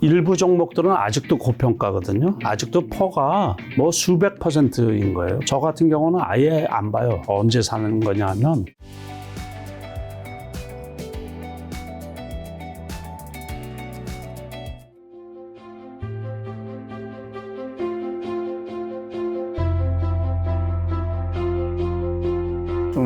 일부 종목들은 아직도 고평가거든요. 아직도 퍼가 뭐 수백 퍼센트인 거예요. 저 같은 경우는 아예 안 봐요. 언제 사는 거냐 하면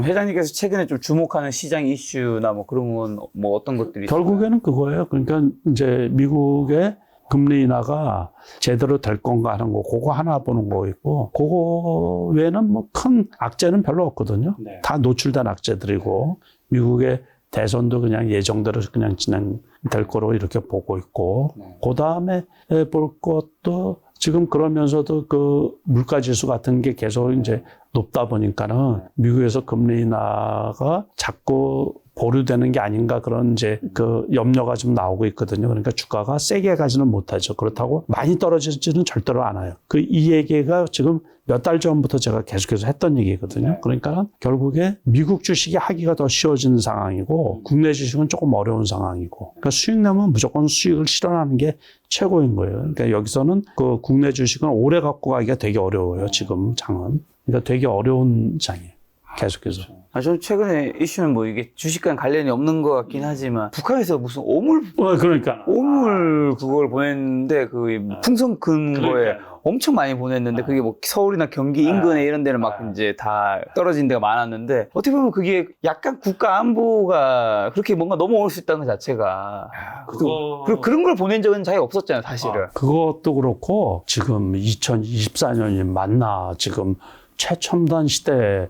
좀 회장님께서 최근에 좀 주목하는 시장 이슈나 뭐 그런 건 뭐 어떤 것들이 있을까요? 결국에는 그거예요. 그러니까 이제 미국의 금리 인하가 제대로 될 건가 하는 거, 그거 하나 보는 거 있고, 그거 외에는 뭐 큰 악재는 별로 없거든요. 네. 다 노출된 악재들이고, 미국의 대선도 그냥 예정대로 그냥 진행될 거로 이렇게 보고 있고, 네. 그 다음에 볼 것도 지금 그러면서도 그 물가 지수 같은 게 계속 이제 높다 보니까는 미국에서 금리 인하가 자꾸 보류되는 게 아닌가 그런 이제 그 염려가 좀 나오고 있거든요. 그러니까 주가가 세게 가지는 못하죠. 그렇다고 많이 떨어지지는 절대로 않아요. 그 이 얘기가 지금 몇 달 전부터 제가 계속해서 했던 얘기거든요. 그러니까 결국에 미국 주식이 하기가 더 쉬워지는 상황이고 국내 주식은 조금 어려운 상황이고 그러니까 수익 내면 무조건 수익을 실현하는 게 최고인 거예요. 그러니까 여기서는 그 국내 주식은 오래 갖고 가기가 되게 어려워요. 지금 장은. 그러니까 되게 어려운 장이에요. 계속해서. 아, 저는 최근에 이슈는 뭐 이게 주식과는 관련이 없는 것 같긴 하지만 북한에서 무슨 오물 어, 그러니까. 오물 그걸 보냈는데 그 풍선 큰 거에 그러니까요. 엄청 많이 보냈는데 그게 뭐 서울이나 경기 인근에 이런 데는 막 이제 다 떨어진 데가 많았는데 어떻게 보면 그게 약간 국가 안보가 그렇게 뭔가 넘어올 수 있다는 것 자체가 그거- 그리고 그런 걸 보낸 적은 자기 없었잖아요 사실은 그것도 그렇고 지금 2024년이 맞나 지금 최첨단 시대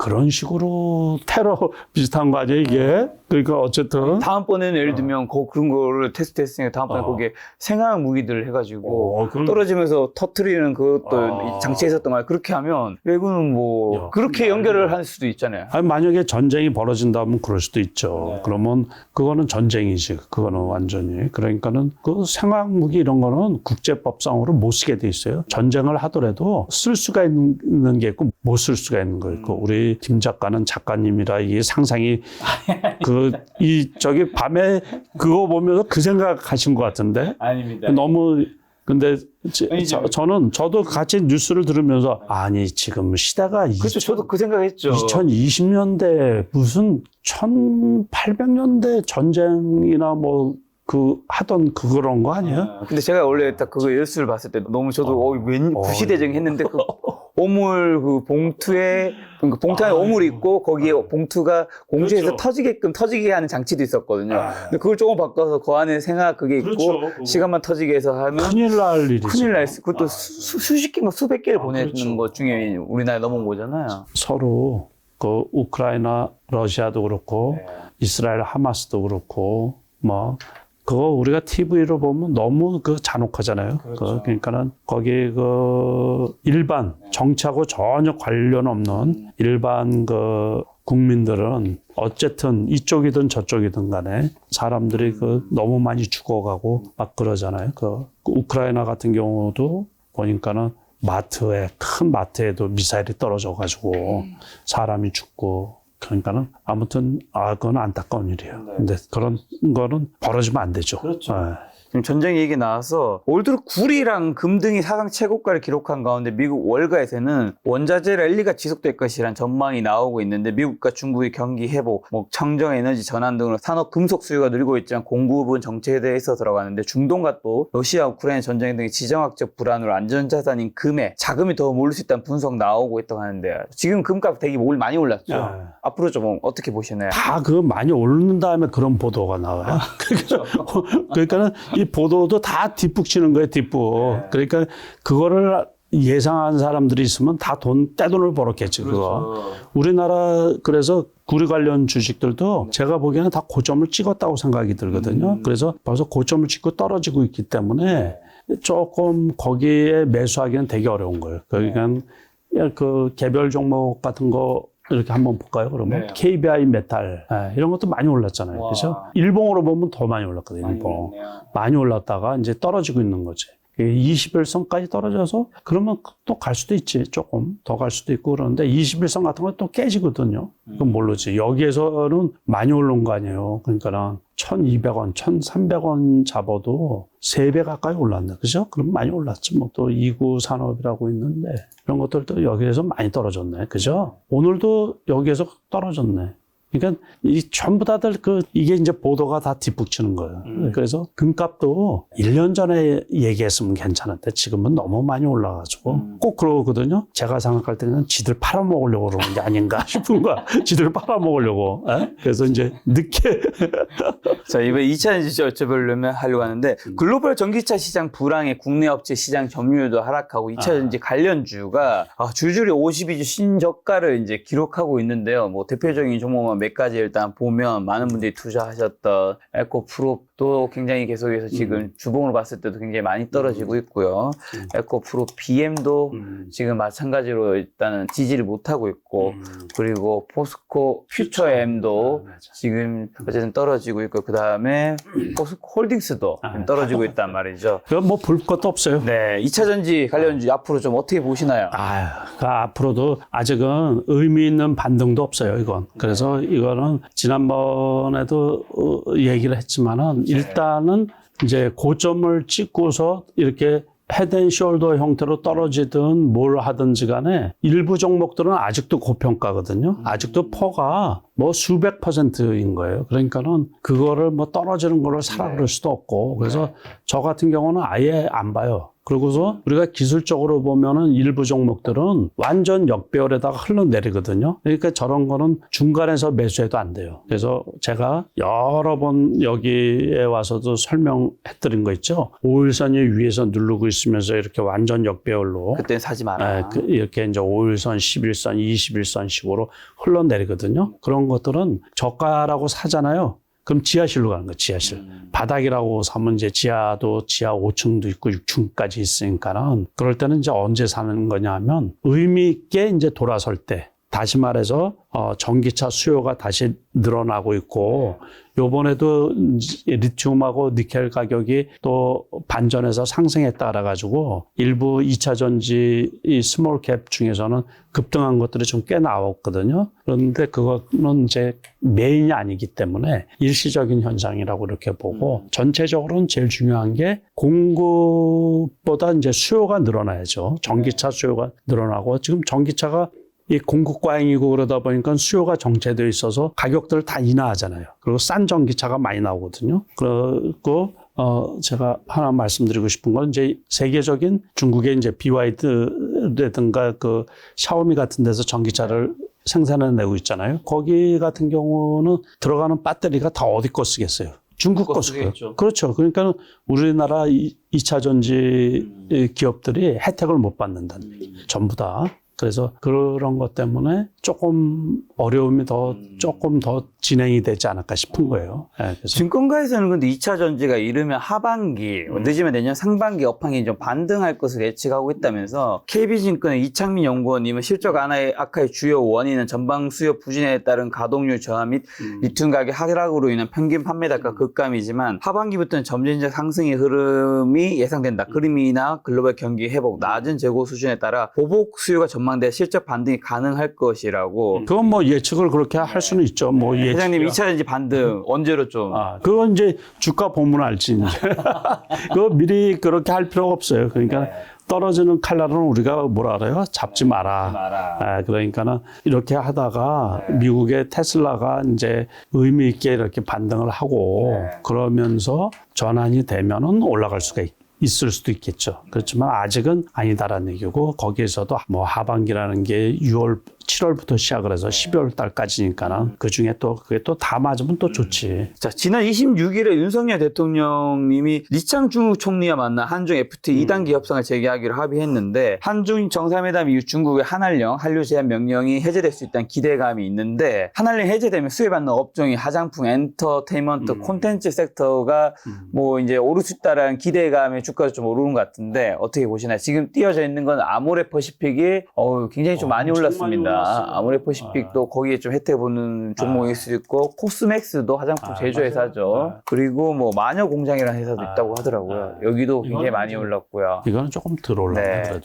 그런 식으로 테러 비슷한 거 아니에요 이게 그러니까 어쨌든 다음번에는 예를 들면 거- 그런 거를 테스트했으니까 다음번에 어. 거기에 생화학 무기들을 해가지고 어, 그럼- 떨어지면서 터트리는 그것도 아. 장치에 있었던 말 그렇게 하면 외국은 뭐 야, 그렇게 연결을 할 수도 있잖아요. 아니 만약에 전쟁이 벌어진다면 그럴 수도 있죠 네. 그러면 그거는 전쟁이지 그거는 완전히 그러니까는 그 생화학 무기 이런 거는 국제법상으로 못 쓰게 돼 있어요 전쟁을 하더라도 쓸 수가 있는 게 있고 못 쓸 수가 있는 거 있고 우리 김 작가는 작가님이라 이게 상상이 그이 저기 밤에 그거 보면서 그 생각하신 것 같은데 아닙니다. 너무 근데 지- 아니죠. 저, 는 저도 같이 뉴스를 들으면서 아니 지금 시대가 그렇죠. 저도 그 생각했죠. 2020년대 무슨 1800년대 전쟁이나 뭐 그 하던 그 그런 거 아니에요? 아, 근데 제가 원래 딱 그거 뉴스를 봤을 때 너무 저도 어, 웬 어, 구시대쟁 했는데 그 오물 그 봉투에 그 봉투 안에. 오물이 있고 거기에 봉투가 공주에서 그렇죠. 터지게끔 터지게 하는 장치도 있었거든요. 아. 근데 그걸 조금 바꿔서 그 안에 생각 그게 있고 그렇죠. 그거. 시간만 터지게 해서 하면 큰일 날 일이죠. 큰일 날 수, 그것도 아. 수, 수십 개막 수백 개를 아, 보내는 그렇죠. 것 중에 우리나라에 넘어온 거잖아요. 서로 그 우크라이나 러시아도 그렇고 이스라엘 하마스도 그렇고 뭐 그거 우리가 TV로 보면 너무 그 잔혹하잖아요. 그 그러니까는 거기 그 일반 정치하고 전혀 관련 없는 일반 그 국민들은 어쨌든 이쪽이든 저쪽이든 간에 사람들이 그 너무 많이 죽어가고 막 그러잖아요. 그 우크라이나 같은 경우도 보니까는 마트에 큰 마트에도 미사일이 떨어져 가지고 사람이 죽고 그러니까는 아무튼 아 그건 안타까운 일이에요. 근데 그런 거는 벌어지면 안 되죠. 그렇죠. 예. 지금 전쟁 얘기 나와서 올 들어 구리랑 금 등이 사상 최고가를 기록한 가운데 미국 월가에서는 원자재 랠리가 지속될 것이란 전망이 나오고 있는데 미국과 중국의 경기 회복, 뭐 청정 에너지 전환 등으로 산업 금속 수요가 늘고 있지만 공급 부분 정체에 대해서 들어가는데 중동과 또 러시아 우크라이나 전쟁 등의 지정학적 불안으로 안전자산인 금에 자금이 더 몰릴 수 있다는 분석 나오고 있다고 하는데 지금 금값 되게 올- 많이 올랐죠. 네. 앞으로 좀 어떻게 보시나요? 다 그 많이 오른 다음에 그런 보도가 나와요. 그러니까는 이 보도도 다 뒷북 치는 거예요, 뒷북. 그러니까 그거를 예상한 사람들이 있으면 다 돈, 떼돈을 벌었겠지, 그거. 우리나라 그래서 구리 관련 주식들도 제가 보기에는 다 고점을 찍었다고 생각이 들거든요. 그래서 벌써 고점을 찍고 떨어지고 있기 때문에 조금 거기에 매수하기는 되게 어려운 거예요. 그러니까 그 개별 종목 같은 거 이렇게 한번 볼까요? 그러면 네. KBI 메탈 예, 이런 것도 많이 올랐잖아요. 와. 그렇죠? 일봉으로 보면 더 많이 올랐거든요. 일봉. 많이 올랐다가 이제 떨어지고 있는 거지. 21선까지 떨어져서 그러면 또 갈 수도 있지. 조금 더 갈 수도 있고 그러는데 21선 같은 건 또 깨지거든요. 그건 모르지. 여기에서는 많이 오른 거 아니에요. 그러니까는 1200원, 1300원 잡아도 3배 가까이 올랐네. 그죠? 그럼 많이 올랐지. 뭐 또 2구 산업이라고 있는데 이런 것들도 여기에서 많이 떨어졌네. 그죠? 오늘도 여기에서 떨어졌네. 그러니까 이 전부 다들 그 이게 이제 보도가 다 뒷북치는 거예요. 음. 그래서 금값도 1년 전에 얘기했으면 괜찮은데 지금은 너무 많이 올라가지고 음. 꼭 그러거든요. 제가 생각할 때는 지들 팔아먹으려고 그러는 게 아닌가 싶은 거야. 지들 팔아먹으려고. 에? 그래서 이제 늦게 자, 이번 2차 전지 여쭤보려면 하려고 하는데 음. 글로벌 전기차 시장 불황에 국내 업체 시장 점유율도 하락하고 2차 아. 전지 관련주가 아, 줄줄이 52주 신저가를 이제 기록하고 있는데요. 뭐 대표적인 종목만 몇 가지 일단 보면 많은 분들이 투자하셨던 에코프롭도 굉장히 계속해서 지금 주봉으로 봤을 때도 굉장히 많이 떨어지고 있고요. 음. 에코프롭 BM도 지금 마찬가지로 일단은 지지를 못하고 있고 음. 그리고 포스코 퓨처엠도 아, 맞아. 지금 어쨌든 떨어지고 있고 그 다음에 포스코 홀딩스도 아. 떨어지고 있단 말이죠. 그건 뭐볼 것도 없어요. 네, 2차 전지 관련주 앞으로 좀 어떻게 보시나요? 아유, 그 앞으로도 아직은 의미 있는 반등도 없어요, 이건. 그래서 이거는 지난번에도 어, 얘기를 했지만은 일단은 이제 고점을 찍고서 이렇게 헤드앤숄더 형태로 떨어지든 뭘 하든지 간에 일부 종목들은 아직도 고평가거든요. 아직도 퍼가 뭐 수백 퍼센트인 거예요. 그러니까는 그거를 뭐 떨어지는 거를 사라 네. 그럴 수도 없고 그래서 저 같은 경우는 아예 안 봐요. 그러고서 우리가 기술적으로 보면은 일부 종목들은 완전 역배열에다가 흘러내리거든요. 그러니까 저런 거는 중간에서 매수해도 안 돼요. 그래서 제가 여러 번 여기에 와서도 설명해드린 거 있죠. 5일선이 위에서 누르고 있으면서 이렇게 완전 역배열로 그때는 사지 마라. 예, 그- 이렇게 이제 5일선, 11선, 21선식으로 흘러내리거든요. 그런 것들은 저가라고 사잖아요. 그럼 지하실로 가는 거예요, 지하실. 음. 바닥이라고 사면 이제 지하도 지하 5층도 있고 6층까지 있으니까는 그럴 때는 이제 언제 사는 거냐 하면 의미 있게 이제 돌아설 때 다시 말해서 어, 전기차 수요가 다시 늘어나고 있고 요번에도 이제 리튬하고 니켈 가격이 또 반전해서 상승했다 그래가지고 일부 2차 전지 이 스몰 캡 중에서는 급등한 것들이 좀 꽤 나왔거든요. 그런데 그거는 이제 메인이 아니기 때문에 일시적인 현상이라고 이렇게 보고 전체적으로는 제일 중요한 게 공급보다 이제 수요가 늘어나야죠. 전기차 수요가 늘어나고 지금 전기차가 이 공급 과잉이고 그러다 보니까 수요가 정체되어 있어서 가격들 다 인하하잖아요. 그리고 싼 전기차가 많이 나오거든요. 그리고 어 제가 하나 말씀드리고 싶은 건 이제 세계적인 중국의 이제 BYD라든가 그 샤오미 같은 데서 전기차를 생산해 내고 있잖아요. 거기 같은 경우는 들어가는 배터리가 다 어디 거 쓰겠어요? 중국 거. 쓰겠죠. 그렇죠. 그러니까 우리나라 이 2차 전지 기업들이 혜택을 못 받는다는 얘기. 전부 다. 그래서 그런 것 때문에 조금 어려움이 더 조금 더 진행이 되지 않을까 싶은 거예요. 예, 그래서 증권가에서는 근데 2차 전지가 이르면 하반기, 음. 늦으면 내년 상반기 업황이 좀 반등할 것을 예측하고 있다면서 KB증권의 이창민 연구원님은 실적 완화의 악화의 주요 원인은 전방 수요 부진에 따른 가동률 저하 및 음. 리튬 가격 하락으로 인한 평균 판매 단가 급감이지만 하반기부터는 점진적 상승의 흐름이 예상된다. 그림이나 글로벌 경기 회복, 낮은 재고 수준에 따라 보복 수요가 전망 돼 실적 반등이 가능할 것이라고. 그건 뭐 예측을 그렇게 할 수는 있죠. 뭐 예측. 회장님 2차 전지 반등 언제로 좀 아, 그건 이제 주가 보면 알지. 이제. 그거 미리 그렇게 할 필요가 없어요. 그러니까 떨어지는 칼날은 우리가 뭐라 그래요? 잡지 마라. 마라. 아, 그러니까는 이렇게 하다가 미국의 테슬라가 이제 의미 있게 이렇게 반등을 하고 그러면서 전환이 되면은 올라갈 수가 있. 있을 수도 있겠죠. 그렇지만 아직은 아니다라는 얘기고 거기에서도 뭐 하반기라는 게 6월, 7월부터 시작을 해서 12월 달까지니까는 그 중에 또 그게 또 다 맞으면 또 좋지. 자, 지난 26일에 윤석열 대통령님이 리창 중국 총리와 만나 한중 FTA 2단계 협상을 재개하기로 합의했는데 한중 정상회담 이후 중국의 한한령 한류 제한 명령이 해제될 수 있다는 기대감이 있는데 한한령 해제되면 수혜받는 업종이 화장품, 엔터테인먼트, 음. 콘텐츠 섹터가 뭐 이제 오를 수 있다라는 기대감에 주가도 좀 오르는 것 같은데 어떻게 보시나요? 지금 띄어져 있는 건 아모레 퍼시픽이 어우, 굉장히 좀 많이 엄청 올랐습니다. 있습니다. 아모레 퍼시픽도 거기에 좀 혜택 보는 종목일 수 있고 코스맥스도 화장품 아, 제조 맞아요. 회사죠. 아. 그리고 뭐 마녀 공장이라는 회사도 아. 있다고 하더라고요. 아. 여기도 굉장히 이거는 많이 좀- 올랐고요. 이거는 조금 덜 올라가 네. 그래도.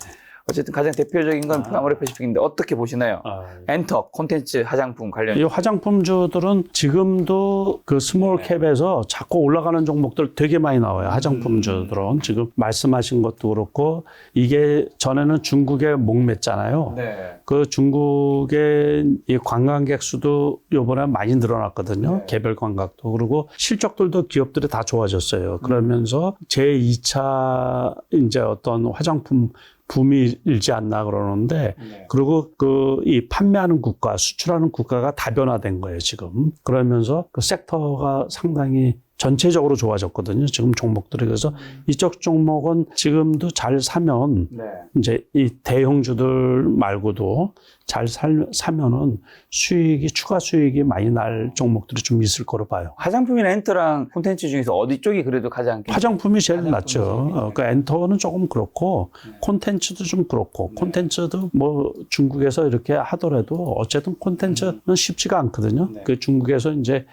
어쨌든 가장 대표적인 건 아. 아모레퍼시픽인데 어떻게 보시나요? 아, 엔터 콘텐츠 화장품 관련 이 화장품주들은 지금도 그 스몰 네. 캡에서 자꾸 올라가는 종목들 되게 많이 나와요. 화장품주들은 지금 말씀하신 것도 그렇고 이게 전에는 중국에 목맸잖아요. 네. 그 중국의 이 관광객 수도 요번에 많이 늘어났거든요. 네. 개별 관광도. 그리고 실적들도 기업들이 다 좋아졌어요. 그러면서 제2차 이제 어떤 화장품 붐이 일지 않나 그러는데 네. 그리고 그 이 판매하는 국가, 수출하는 국가가 다변화된 거예요, 지금. 그러면서 그 섹터가 상당히 전체적으로 좋아졌거든요. 지금 종목들이. 그래서 이쪽 종목은 지금도 잘 사면 네. 이제 이 대형주들 말고도 잘 살, 사면은 수익이, 추가 수익이 많이 날 종목들이 좀 있을 거로 봐요. 화장품이나 엔터랑 콘텐츠 중에서 어디 쪽이 그래도 가장 화장품이 제일 화장품이 낫죠. 어, 그 엔터는 조금 그렇고 네. 콘텐츠도 좀 그렇고 콘텐츠도 뭐 중국에서 이렇게 하더라도 어쨌든 콘텐츠는 쉽지가 않거든요. 네. 그 중국에서 이제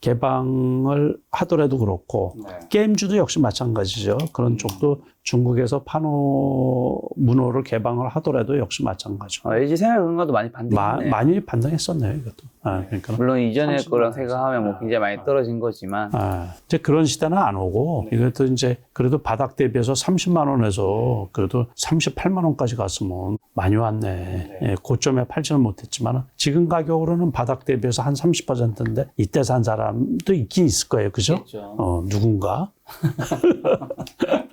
개방을 하더라도 그렇고 네. 게임주도 역시 마찬가지죠. 그런 쪽도 중국에서 판호 문호를 개방을 하더라도 역시 마찬가지고 어, LG 생활 그런 것도 많이 마, 반등했네요. 많이 반등했었네요. 이것도. 아, 그러니까 물론 30만 거랑 원. 생각하면 뭐 굉장히 많이 떨어진 거지만 아, 이제 그런 시대는 안 오고 이것도 이제 그래도 바닥 대비해서 30만 원에서 그래도 38만 원까지 갔으면 많이 왔네. 예, 고점에 팔지는 못했지만 지금 가격으로는 바닥 대비해서 한 30%인데 이때 산 사람도 있긴 있을 거예요. 그죠? 어, 누군가.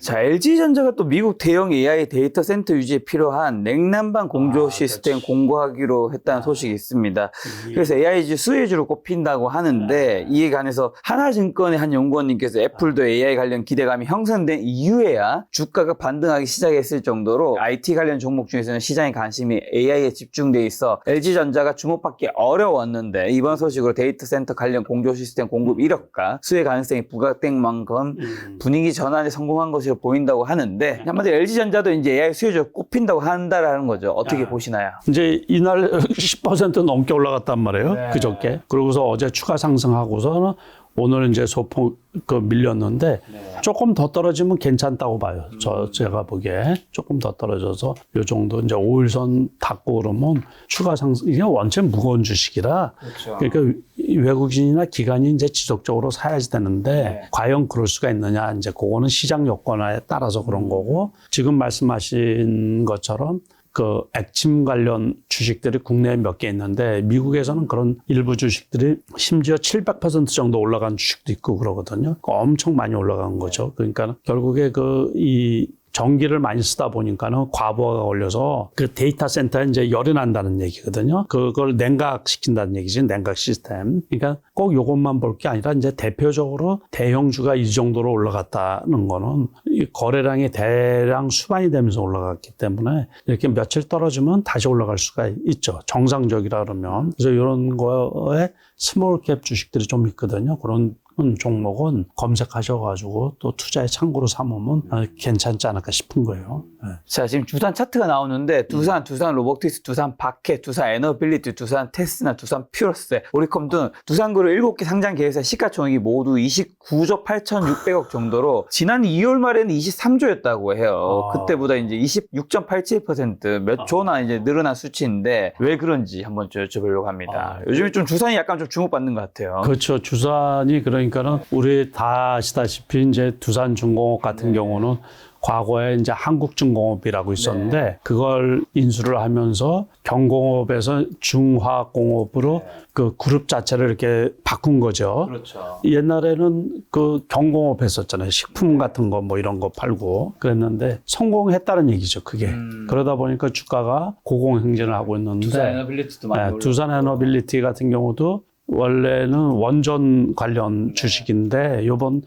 자, LG전자가 또 미국 대형 AI 데이터 센터 유지에 필요한 냉난방 공조 아, 시스템 그렇지. 공고하기로 했다는 소식이 있습니다. 그래서 AIG 수혜주로 꼽힌다고 하는데 이에 관해서 하나증권의 한 연구원님께서 애플도 AI 관련 기대감이 형성된 이후에야 주가가 반등하기 시작했을 정도로 IT 관련 종목 중에서는 시장의 관심이 AI에 집중돼 있어 LG전자가 주목받기 어려웠는데 이번 소식으로 데이터 센터 관련 공조 시스템 공급 이력과 수혜 가능성이 부각된 만큼 분위기 전환에 성공한 것 으로 보인다고 하는데 한마디로 LG전자도 이제 AI 수혜주 꼽힌다고 한다라는 거죠. 어떻게 아. 보시나요? 이제 이날 10% 넘게 올라갔단 말이에요. 네. 그저께. 그러고서 어제 추가 상승하고서는 오늘 이제 소폭 그 밀렸는데 조금 더 떨어지면 괜찮다고 봐요. 저 제가 보기에 조금 더 떨어져서 요 정도 이제 5일선 닿고 그러면 추가 상승 이게 원체 무거운 주식이라 그렇죠. 그러니까 이 외국인이나 기관이 이제 지속적으로 사야지 되는데 네. 과연 그럴 수가 있느냐 이제 그거는 시장 여건에 따라서 그런 거고 지금 말씀하신 것처럼 그 액침 관련 주식들이 국내에 몇 개 있는데 미국에서는 그런 일부 주식들이 심지어 700% 정도 올라간 주식도 있고 그러거든요. 엄청 많이 올라간 거죠. 그러니까 결국에 그 이 전기를 많이 쓰다 보니까는 과부하가 걸려서 그 데이터 센터에 이제 열이 난다는 얘기거든요. 그걸 냉각시킨다는 얘기지, 냉각 시스템. 그러니까 꼭 이것만 볼 게 아니라 이제 대표적으로 대형주가 이 정도로 올라갔다는 거는 이 거래량이 대량 수반이 되면서 올라갔기 때문에 이렇게 며칠 떨어지면 다시 올라갈 수가 있죠. 정상적이라 그러면. 그래서 이런 거에 스몰 캡 주식들이 좀 있거든요. 그런 종목은 검색하셔가지고 또 투자의 창구로 삼으면 어, 괜찮지 않을까 싶은 거예요. 네. 자, 지금 두산 차트가 나오는데 두산, 두산 로보틱스, 두산 바켓, 두산 에너빌리티, 두산 테스나, 두산 퓨러스, 오리컴 등 두산 그룹 7개 상장 계열사 시가총액이 모두 29조 8,600억 정도로 지난 2월 말에는 23조였다고 해요. 아. 그때보다 이제 26.87%몇 조나 이제 늘어난 수치인데 왜 그런지 한번 좀 여쭤보려고 합니다. 아. 요즘에 좀 두산이 약간 좀 주목받는 것 같아요. 그렇죠. 두산이 그 러니까는 우리 다 아시다시피 이제 두산 중공업 같은 경우는 과거에 이제 한국중공업이라고 있었는데 그걸 인수를 하면서 경공업에서 중화공업으로 그 그룹 자체를 이렇게 바꾼 거죠. 그렇죠. 옛날에는 그 경공업 했었잖아요. 식품 같은 거 뭐 이런 거 팔고 그랬는데 성공했다는 얘기죠. 그게. 음. 그러다 보니까 주가가 고공행진을 하고 있는데 두산 에너빌리티도 많이 네. 두산 에너빌리티 같은 경우도 원래는 원전 관련 주식인데 요번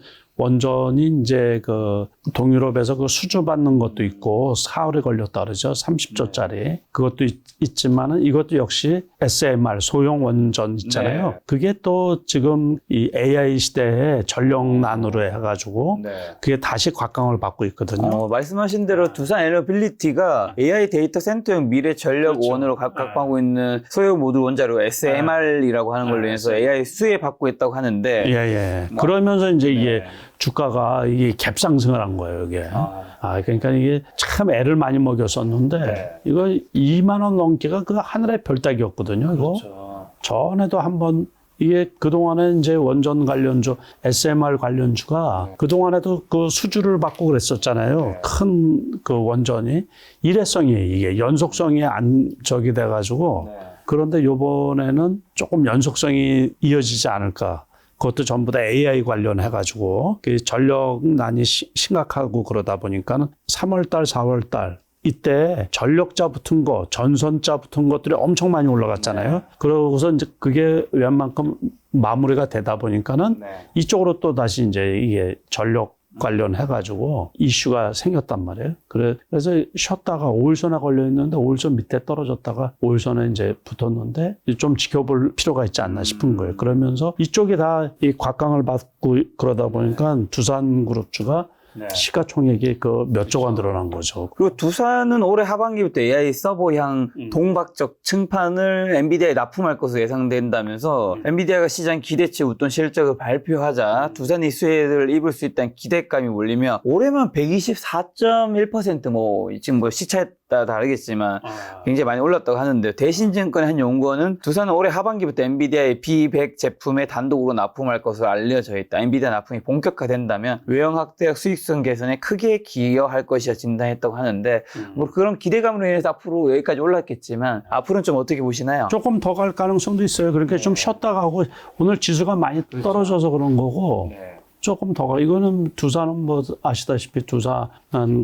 원전이 이제 그 동유럽에서 그 수주 받는 것도 있고 사흘에 걸렸다 그러죠. 30조짜리. 그것도 있, 지만은 이것도 역시 SMR 소형 원전 있잖아요. 네. 그게 또 지금 이 AI 시대에 전력난으로 해 가지고 네. 그게 다시 곽강을 받고 있거든요. 어, 말씀하신 대로 두산 에너빌리티가 AI 데이터 센터용 미래 전력 그렇죠. 원으로 각- 각방하고 있는 소형 모듈 원자로 SMR이라고 하는 걸로 인해서 AI 수혜 받고 있다고 하는데 예, 예. 뭐- 그러면서 이제 이게 네. 주가가 이게 갭상승을 한 거예요, 이게. 아. 아, 그러니까 이게 참 애를 많이 먹였었는데, 네. 이거 2만 원 넘기가 그 하늘의 별따기였거든요, 이거. 그렇죠. 전에도 한번 이게 그동안에 이제 원전 관련주, SMR 관련주가 네. 그동안에도 그 수주를 받고 그랬었잖아요. 큰그 원전이. 일회성이 이게 연속성이 안 적이 돼가지고 네. 그런데 요번에는 조금 연속성이 이어지지 않을까. 그것도 전부 다 AI 관련해 가지고 그 전력난이 시- 심각하고 그러다 보니까는 3월달, 4월달 이때 전력자 붙은 거, 전선자 붙은 것들이 엄청 많이 올라갔잖아요. 그러고서 이제 그게 웬만큼 마무리가 되다 보니까는 네. 이쪽으로 또 다시 이제 이게 전력 관련해가지고 이슈가 생겼단 말이에요. 그래- 그래서 쉬었다가 오일선에 걸려 있는데 오일선 밑에 떨어졌다가 오일선에 이제 붙었는데 좀 지켜볼 필요가 있지 않나 싶은 거예요. 그러면서 이쪽이 다 이 곽강을 받고 그러다 보니까 두산그룹주가 네. 시가총액이 그 몇 조가 늘어난 거죠. 그리고 두산은 올해 하반기부터 AI 서버 향 음. 동박적 증판을 엔비디아에 납품할 것으로 예상된다면서 음. 엔비디아가 시장 기대치 웃돈 실적을 발표하자 두산이 수혜를 입을 수 있다는 기대감이 몰리며 올해만 124.1%뭐 지금 뭐 시차에 따라 다르겠지만 굉장히 많이 올랐다고 하는데 대신증권의 한 연구원은 두산은 올해 하반기부터 엔비디아의 B100 제품에 단독으로 납품할 것으로 알려져 있다. 엔비디아 납품이 본격화된다면 외형 확대와 수익성 개선에 크게 기여할 것이라 진단했다고 하는데 뭐 그런 기대감으로 인해서 앞으로 여기까지 올랐겠지만 앞으로는 좀 어떻게 보시나요? 조금 더 갈 가능성도 있어요. 그러니까 좀 쉬었다가 하고 오늘 지수가 많이 떨어져서 그런 거고 조금 더 가. 이거는 두산은 뭐 아시다시피 두산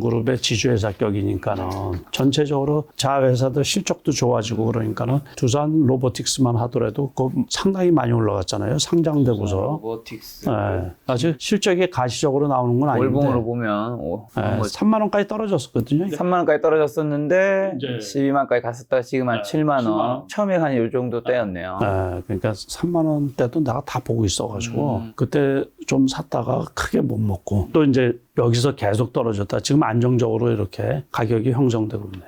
그룹의 지주회사 격이니까는 전체적으로 자회사들 실적도 좋아지고 그러니까는 두산 로보틱스만 하더라도 그 상당히 많이 올라갔잖아요. 상장되고서. 로보틱스 예. 아직 실적이 가시적으로 나오는 건 아닌데. 월봉으로 보면 오, 예, 3만 원까지 떨어졌었거든요. 3만 원까지 떨어졌었는데 이제- 12만까지 갔었다 가 지금 한 네, 7만 7만 원. 원. 처음에 한이 정도 때였네요. 예, 그러니까 3만 원대도 내가 다 보고 있어가지고 음. 그때 좀 샀다가 크게 못 먹고 또 이제 여기서 계속 떨어졌다. 지금 안정적으로 이렇게 가격이 형성되고 있네.